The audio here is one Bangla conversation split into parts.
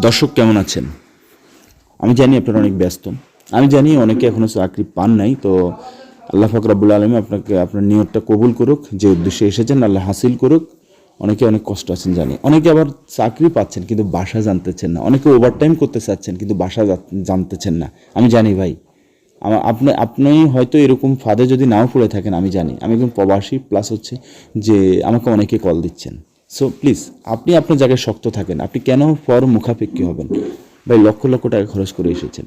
দর্শক কেমন আছেন? আমি জানি আপনারা অনেক ব্যস্ত। আমি জানি অনেকে এখনও চাকরি পান নাই, তো আল্লাহ ফকরাবুল আলমী আপনাকে, আপনার নিয়তটা কবুল করুক, যে উদ্দেশ্যে এসেছেন, আল্লাহ হাসিল করুক। অনেকে অনেক কষ্ট আছেন জানি। অনেকে আবার চাকরি পাচ্ছেন কিন্তু বাসা জানতেছেন না। অনেকে ওভারটাইম করতে চাচ্ছেন কিন্তু বাসা জানতেছেন না। আমি জানি ভাই। আমা- আপনি আপনি হয়তো এরকম ফাঁদে যদি নাও পড়ে থাকেন, আমি জানি। আমি একজন প্রবাসী প্লাস হচ্ছে যে আমাকে অনেকে কল দিচ্ছেন। সো প্লিজ আপনি আপনার জায়গায় শক্ত থাকেন। আপনি কেন পর মুখাপেক্ষী হবেন? ভাই, লক্ষ লক্ষ টাকা খরচ করে এসেছেন,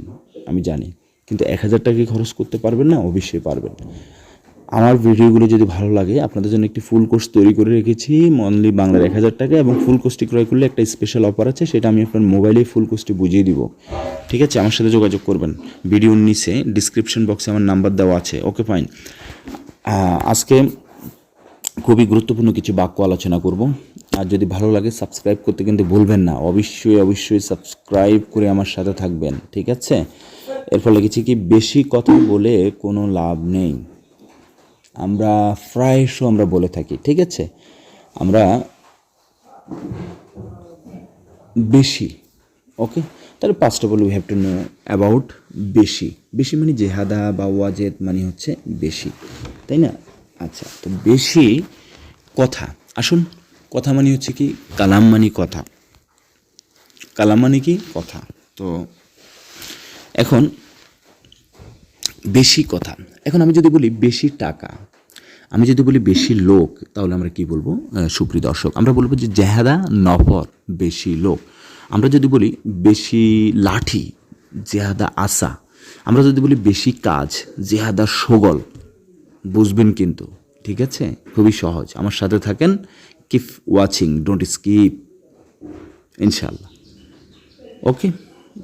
আমি জানি। কিন্তু এক হাজার টাকা খরচ করতে পারবেন না? অবশ্যই পারবেন। আমার ভিডিওগুলো যদি ভালো লাগে, আপনাদের জন্য একটি ফুল কোর্স তৈরি করে রেখেছি অনলি বাংলার এক হাজার টাকা এবং ফুল কোর্সটি ক্রয় করলে একটা স্পেশাল অফার আছে, সেটা আমি আপনার মোবাইলে ফুল কোর্সটি বুঝিয়ে দিব। ঠিক আছে? আমার সাথে যোগাযোগ করবেন। ভিডিওর নিচে ডিসক্রিপশন বক্সে আমার নাম্বার দেওয়া আছে। ওকে ফাইন আজকে খুবই গুরুত্বপূর্ণ কিছু বাক্য আলোচনা করব। আর যদি ভালো লাগে সাবস্ক্রাইব করতে কিন্তু ভুলবেন না। অবশ্যই অবশ্যই সাবস্ক্রাইব করে আমার সাথে থাকবেন, ঠিক আছে? এর ফলে কিছু কি? বেশি কথা বলে কোনো লাভ নেই। আমরা প্রায়শ আমরা বলে থাকি, ঠিক আছে? আমরা বেশি, ওকে? তাহলে পাঁচটা বলে we have to know about বেশি। বেশি মানে জেহাদা বা ওয়াজেদ মানে হচ্ছে বেশি, তাই না? আচ্ছা তো বেশি কথা। আসুন, কথা মানে হচ্ছে কি, কালাম মানে কথা। কালাম মানে কি? কথা। তো এখন বেশি কথা। এখন আমি যদি বলি বেশি টাকা, আমি যদি বলি বেশি লোক, তাহলে আমরা কি বলব? সুপ্রিয় দর্শক, আমরা বলব যে জেহাদা নফর বেশি লোক। আমরা যদি বলি বেশি লাঠি জেহাদা আশা। আমরা যদি বলি বেশি কাজ জেহাদা সগল বুঝবেন কিন্তু, ঠিক আছে? খুবই সহজ। আমার সাথে থাকেন কিপ ওয়াচিং ডোন্ট স্কিপ ইনশাল্লাহ ওকে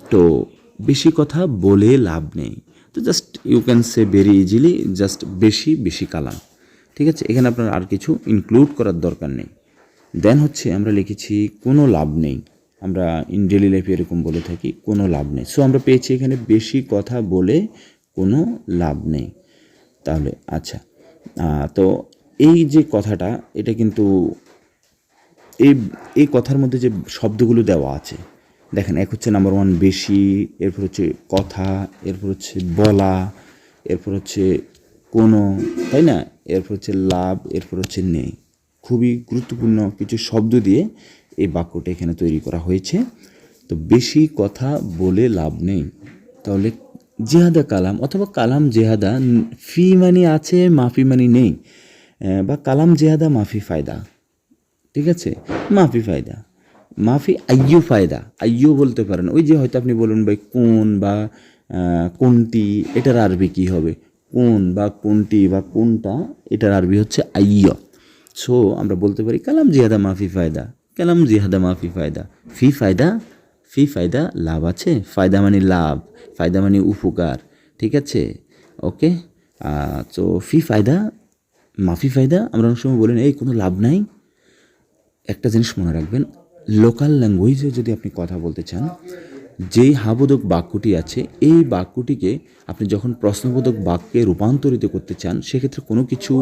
তো বেশি কথা বলে লাভ নেই। তো just you can say very easily just বেশি বেশি কালাম। ঠিক আছে? এখানে আপনার আর কিছু ইনক্লুড করার দরকার নেই। দেন হচ্ছে আমরা লিখেছি, কোনো লাভ নেই। আমরা ইন ডেলি লাইফে এরকম বলে থাকি, কোনো লাভ নেই। সো আমরা পেয়েছি এখানে বেশি কথা বলে কোনো লাভ নেই। তাহলে আচ্ছা। তো এই যে কথাটা, এটা কিন্তু এই এই কথার মধ্যে যে শব্দগুলো দেওয়া আছে, দেখেন, এক হচ্ছে নাম্বার ওয়ান বেশি, এরপর হচ্ছে কথা, এরপর হচ্ছে বলা, এরপর হচ্ছে কোনো, তাই না? এরপর হচ্ছে লাভ, এরপর হচ্ছে নেই। খুবই গুরুত্বপূর্ণ কিছু শব্দ দিয়ে এই বাক্যটা এখানে তৈরি করা হয়েছে। তো বেশি কথা বলে লাভ নেই। তাহলে জেহাদা কালাম অথবা কালাম জেহাদা ফি মানি আছে, মাফি মানি নেই বা কালাম জেহাদা, মাফি ফায়দা। ঠিক আছে? মাফি ফায়দা। মাফি আইয়ু ফায়দা। আইয়ু বলতে পারেন। ওই যে হয়তো আপনি বলুন ভাই, কোন বা কোনটি, এটার আরবি কি হবে? কোন বা কোনটি বা কোনটা, এটার আরবি হচ্ছে আইয়। সো আমরা বলতে পারি কালাম জিহাদা, মাফি ফায়দা। কালাম জিহাদা, মাফি ফায়দা। ফি ফায়দা ফি ফায়দা, লাভ আছে? ফায়দা মানে লাভ, ফায়দা মানে উপকার, ঠিক আছে? ওকে? তো ফি ফায়দা, মাফি ফায়দা, আমরা অনেক সময় বলেন এই, কোনো লাভ নাই? একটা জিনিস মনে রাখবেন লোকাল ল্যাঙ্গুয়েজে যদি আপনি কথা বলতে চান যেই হাবোধক বাক্যটি আছে, এই বাক্যটিকে আপনি যখন প্রশ্নবোধক বাক্যে রূপান্তরিত করতে চান, সেক্ষেত্রে কোনো কিছু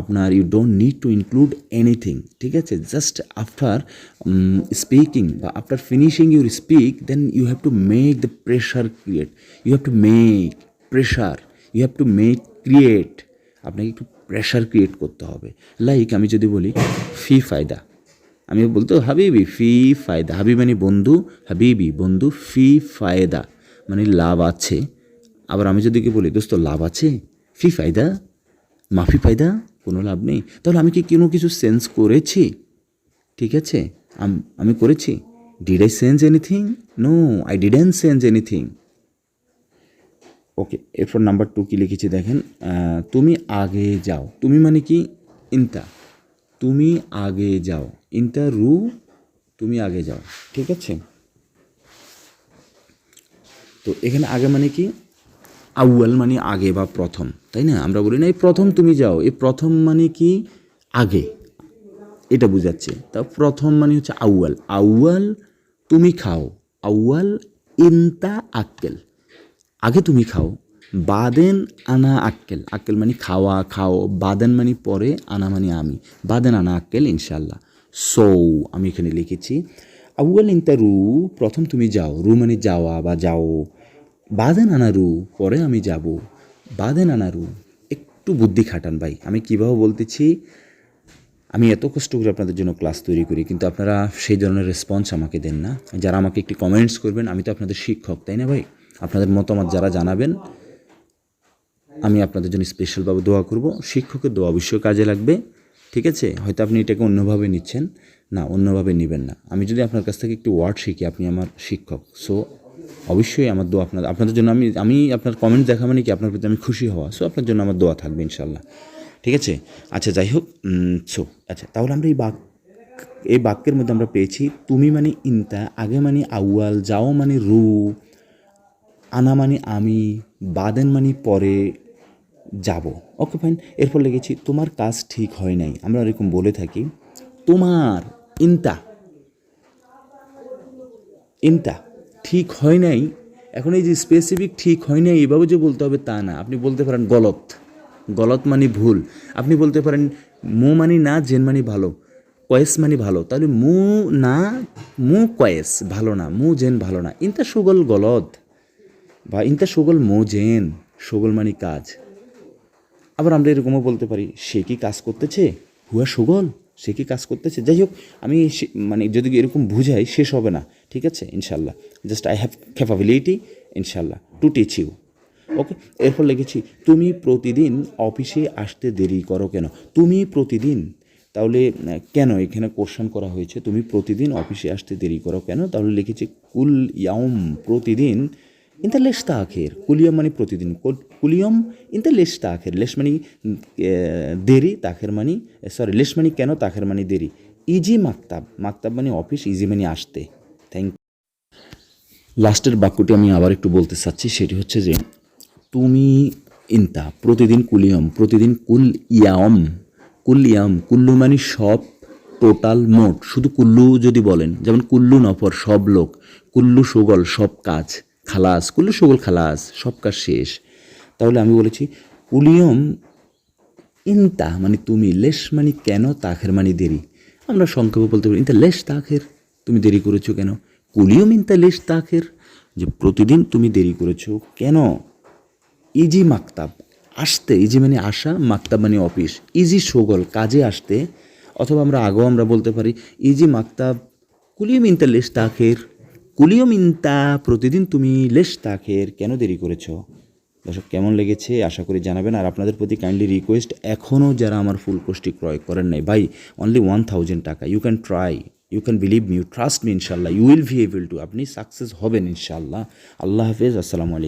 আপনার you don't need to include anything ঠিক আছে? জাস্ট আফটার স্পিকিং বা after finishing your speak then you have to make the pressure create you have to make pressure you have to make create আপনাকে একটু প্রেশার ক্রিয়েট করতে হবে। লাইক আমি যদি বলি, ফি ফায়দা। আমি বলতো হাবিবি, ফি ফায়দা। হাবিব মানে বন্ধু, হাবিবি, বন্ধু, ফি ফায়দা। মানে লাভ আছে। আবার আমি যদি কি বলি, দোস্ত, লাভ আছে? ফি ফায়দা? মাফি ফায়দা? কোনো লাভ নেই। তাহলে আমি কি কোনো কিছু সেন্স করেছি? ঠিক আছে? আমি করেছি। Did I sense anything no I didn't sense anything okay এরপর নাম্বার টু কী লিখেছি দেখেন? তুমি আগে যাও। তুমি মানে কি? ইন্তা। তুমি আগে যাও। ইন্টা রু তুমি আগে যাও, ঠিক আছে? তো এখানে আগে মানে কি? আউয়াল মানে আগে বা প্রথম, তাই না? আমরা বলি না, এই প্রথম তুমি যাও। এই প্রথম মানে কি? আগে। এটা বুঝাচ্ছে। তা প্রথম মানে হচ্ছে আউয়াল। আউয়াল তুমি খাও। আউয়াল ইন্তা আক্কেল। আগে তুমি খাও। বাদেন আনা আক্কেল। আক্কেল মানে খাওয়া, খাও। বাদেন মানে পরে, আনা মানে আমি। বাদেন আনা আক্কেল ইনশাল্লাহ সৌ আমি এখানে লিখেছি, আউয়াল ইন্তা রু প্রথম তুমি যাও রু মানে যাওয়া বা যাও। বাদে নানা রু পরে আমি যাব। বাদে নানা রু একটু বুদ্ধি খাটান ভাই। আমি কীভাবে বলতেছি, আমি এত কষ্ট করে আপনাদের জন্য ক্লাস তৈরি করি, কিন্তু আপনারা সেই ধরনের রেসপন্স আমাকে দেন না। যারা আমাকে একটি কমেন্টস করবেন, আমি তো আপনাদের শিক্ষক, তাই না ভাই? আপনাদের মতামত যারা জানাবেন, আমি আপনাদের জন্য স্পেশালভাবে দোয়া করব। শিক্ষকের দোয়া অবশ্যই কাজে লাগবে। ঠিক আছে? হয়তো আপনি এটাকে অন্যভাবে নিচ্ছেন। না, অন্যভাবে নেবেন না। আমি যদি আপনার কাছ থেকে একটি ওয়ার্ড শিখি, আপনি আমার শিক্ষক। সো অবশ্যই আমার দোয়া আপনার, আপনাদের জন্য আমি আমি আপনার কমেন্ট দেখা মানে কি আপনার প্রতি আমি খুশি হওয়া। সো আপনার জন্য আমার দোয়া থাকবে ইনশাল্লাহ ঠিক আছে? আচ্ছা যাই হোক সো আচ্ছা তাহলে আমরা এই বাক, এই বাক্যের মধ্যে আমরা পেয়েছি, তুমি মানে ইনতা, আগে মানে আউয়াল, যাও মানে রু, আনা মানে আমি, বাদেন মানে পরে যাব। ওকে ফাইন এরপর লেগেছি, তোমার কাজ ঠিক হয় নাই। আমরা এরকম বলে থাকি, তোমার ইনতা ইনতা ঠিক হয় নাই? এখন এই যে স্পেসিফিক ঠিক হয় নাই, এভাবে যে বলতে হবে তা না। আপনি বলতে পারেন গলত। গলত মানে ভুল। আপনি বলতে পারেন মু মানি না, জেন মানি ভালো। কয়েস মানি ভালো। তাহলে মু না, মু কয়েস ভালো না, মু জেন ভালো না। ইনতা সুগল গলত। বা ইনতা সুগল মো জেন। সুগল মানি কাজ। আবার আমরা এরকমও বলতে পারি, সে কি কাজ করতেছে? হুয়া সুগল, সে কি কাজ করতেছে? যাই হোক, আমি মানে যদি এরকম বুঝাই, শেষ হবে না, ঠিক আছে? ইনশাল্লাহ জাস্ট আই হ্যাভ ক্যাপাবিলিটি ইনশাল্লাহ টু টিচ ইউ ওকে এরপর লিখেছি, তুমি প্রতিদিন অফিসে আসতে দেরি করো কেন? তুমি প্রতিদিন? তাহলে কেন এখানে কোশ্চেন করা হয়েছে? তুমি প্রতিদিন অফিসে আসতে দেরি করো কেন? তাহলে লিখেছি, কুল ইয়াউম, প্রতিদিন ইন্তা লেশ তাখের কুলিয়ম মানে প্রতিদিন, কুল- কুলিয়ম ইন্তা লেশ তাখের লেশ মানে দেরি, তাখের মানে সরি লেশ মানে কেন, তাখের মানে দেরি। ইজি মাকতাব মাকতাব মানে অফিস, ইজি মানে আসতে। থ্যাংক লাস্টের বাক্যটি আমি আবার একটু বলতে চাচ্ছি, সেটি হচ্ছে যে, তুমি ইনতা, প্রতিদিন কুলিয়ম, প্রতিদিন কুল ইয়াম কুল ইয়াম, কুল্লু মানে সব, টোটাল মোট। শুধু কুল্লু যদি বলেন, যেমন কুল্লু নফর, সব লোক, কুল্লু সুগল, সব কাজ। খালাস, কুল্লু সুগল খালাস, সব কাজ শেষ। তাহলে আমি বলেছি কুলিয়ম ইনতা মানে তুমি লেশ মানে কেন তাখের মানে দেরি? আমরা সংক্ষেপে বলতে পারি ইনতা লেশ তাখের, তুমি দেরি করেছ কেন? কুলিয়ম ইনতা লেশ তাখের, যে প্রতিদিন তুমি দেরি করেছ কেন? ইজি মাকতাব, আসতে, ইজি মানে আসা, মাকতাব মানে অফিস, ইজি সোগল, কাজে আসতে, অথবা আমরা আগেও আমরা বলতে পারি, ইজি মাকতাব কুলিয়ম ইনতা লেশ তাখের। কুলিয়ম মিন্তা, প্রতিদিন তুমি লেশ তাখের কেন দেরি করেছ? দর্শক, কেমন লেগেছে আশা করি জানাবেন। আর আপনাদের প্রতি কাইন্ডলি রিকোয়েস্ট এখনও যারা আমার ফুল কোর্সটি ক্রয় করেন নাই, ভাই অনলি ওয়ান থাউজেন্ড টাকা। You can try you can believe me you trust me ইনশাল্লাহ। You will be able to আপনি সাকসেস হবেন, ইনশাল্লাহ। আল্লাহ হাফেজ, আসসালামু আলাইকুম।